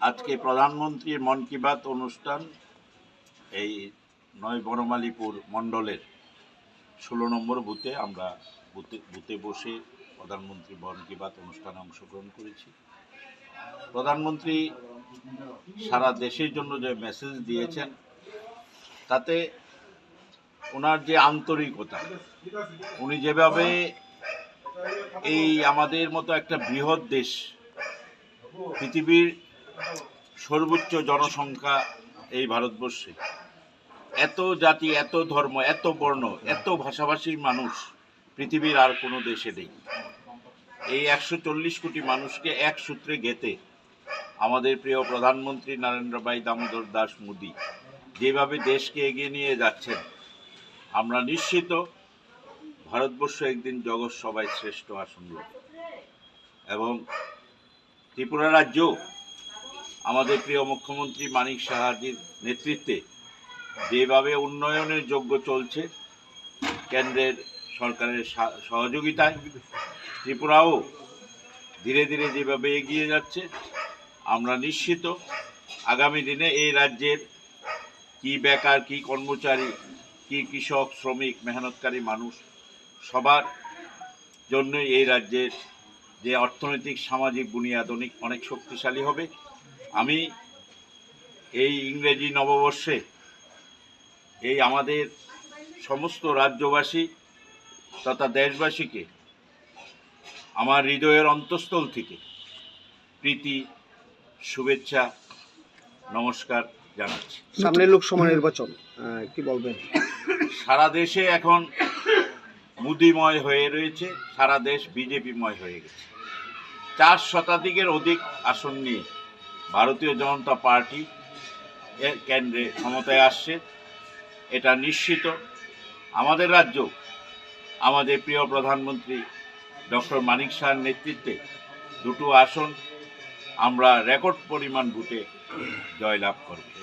আজকে প্রধানমন্ত্রীর মন কি বাত অনুষ্ঠান এই নয় বনমালীপুর মণ্ডলের ষোলো নম্বর বুথে আমরা বুথে বুথে বসে প্রধানমন্ত্রী মন কি বাত অনুষ্ঠানে অংশগ্রহণ করেছি। প্রধানমন্ত্রী সারা দেশের জন্য যে মেসেজ দিয়েছেন, তাতে ওনার যে আন্তরিকতা, উনি যেভাবে এই আমাদের মতো একটা বৃহৎ দেশ, পৃথিবীর সর্বোচ্চ জনসংখ্যা এই ভারতবর্ষে। এত জাতি, এত ধর্ম, এত বর্ণ, এত ভাষাভাষীর মানুষ পৃথিবীর আর কোনো দেশে নেই। এই একশো চল্লিশ কোটি মানুষকে এক সূত্রে গেতে আমাদের প্রিয় প্রধানমন্ত্রী নরেন্দ্র ভাই দামোদর দাস মোদী যেভাবে দেশকে এগিয়ে নিয়ে যাচ্ছেন, আমরা নিশ্চিত ভারতবর্ষ একদিন জগৎ সবাই শ্রেষ্ঠ আসন এবং ত্রিপুরা রাজ্য আমাদের প্রিয় মুখ্যমন্ত্রী মানিক সাহাজির নেতৃত্বে যেভাবে উন্নয়নের যোগ্য চলছে, কেন্দ্রের সরকারের সহযোগিতায়, ত্রিপুরাও ধীরে ধীরে যেভাবে এগিয়ে যাচ্ছে, আমরা নিশ্চিত আগামী দিনে এই রাজ্যের কি বেকার, কি কর্মচারী, কি কৃষক, শ্রমিক, মেহনতকারী মানুষ সবার জন্যই এই রাজ্যের যে অর্থনৈতিক, সামাজিক বুনিয়াদ অনেক অনেক শক্তিশালী হবে। আমি এই ইংরেজি নববর্ষে এই আমাদের সমস্ত রাজ্যবাসী তথা দেশবাসীকে আমার হৃদয়ের অন্তঃস্থল থেকে প্রীতি শুভেচ্ছা নমস্কার জানাচ্ছি। সামনে লোকসভা নির্বাচন কি বলবেন? সারা দেশে এখন মুদিময় হয়ে রয়েছে সারা দেশ বিজেপিময় হয়ে গেছে। চার শতাধিকের অধিক আসন নিয়ে ভারতীয় জনতা পার্টি কেন্দ্রে ক্ষমতায় আসছে, এটা নিশ্চিত। আমাদের রাজ্য, আমাদের প্রিয় প্রধানমন্ত্রী ডক্টর মানিক শাহর নেতৃত্বে দুটো আসন আমরা রেকর্ড পরিমাণ ভোটে জয়লাভ করব।